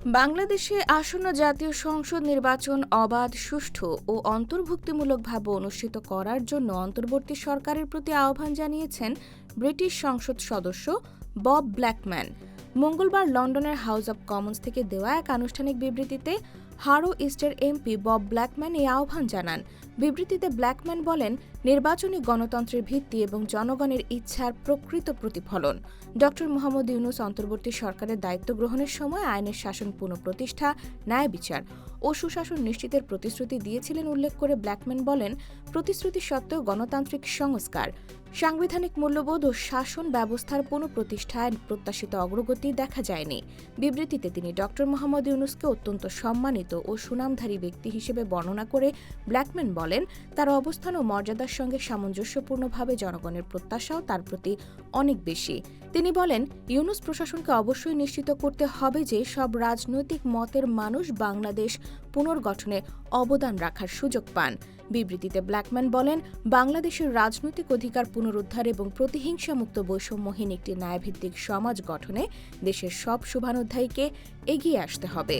বাংলাদেশে আসন্ন জাতীয় সংসদ নির্বাচন অবাধ, সুষ্ঠু ও অন্তর্ভুক্তিমূলকভাবে অনুষ্ঠিত করার জন্য অন্তর্বর্তী সরকারের প্রতি আহ্বান জানিয়েছেন ব্রিটিশ সংসদ সদস্য বব ব্ল্যাকম্যান। মঙ্গলবার লন্ডনের হাউস অব কমন্স থেকে দেওয়া এক আনুষ্ঠানিক বিবৃতিতে হারো ইস্টের এমপি বব ব্ল্যাকম্যান এই আহ্বান জানান। বিবৃতিতে ব্ল্যাকম্যান বলেন, নির্বাচনী গণতন্ত্রের ভিত্তি এবং জনগণের ইচ্ছার প্রকৃত প্রতিফলন। ড. মোহাম্মদ ইউনুস অন্তর্বর্তী সরকারের দায়িত্ব গ্রহণের সময় আইনের শাসন পুনঃপ্রতিষ্ঠা, ন্যায় বিচার ও সুশাসন নিশ্চিতের প্রতিশ্রুতি দিয়েছিলেন উল্লেখ করে ব্ল্যাকম্যান বলেন, প্রতিশ্রুতি সত্ত্বেও গণতান্ত্রিক সংস্কার, সাংবিধানিক মূল্যবোধ ও শাসন ব্যবস্থার পুনঃপ্রতিষ্ঠায় প্রত্যাশিত অগ্রগতি দেখা যায়নি। বিবৃতিতে তিনি ড. মোহাম্মদ ইউনুসকে অত্যন্ত সম্মানিত ও সুনামধারী ব্যক্তি হিসেবে বর্ণনা করে ব্ল্যাকম্যান বলেন, তার অবস্থান ও মর্যাদার সঙ্গে সামঞ্জস্যপূর্ণভাবে জনগণের প্রত্যাশাও তার প্রতি অনেক বেশি। তিনি বলেন, ইউনুস প্রশাসনকে অবশ্যই নিশ্চিত করতে হবে যে সব রাজনৈতিক মতের মানুষ বাংলাদেশ পুনর্গঠনে অবদান রাখার সুযোগ পান। বিবৃতিতে ব্ল্যাকম্যান বলেন, বাংলাদেশের রাজনৈতিক অধিকার পুনরুদ্ধার এবং প্রতিহিংসামুক্ত বৈষম্যহীন একটি ন্যায়ভিত্তিক সমাজ গঠনে দেশের সব শুভানুধ্যায়ীকে এগিয়ে আসতে হবে।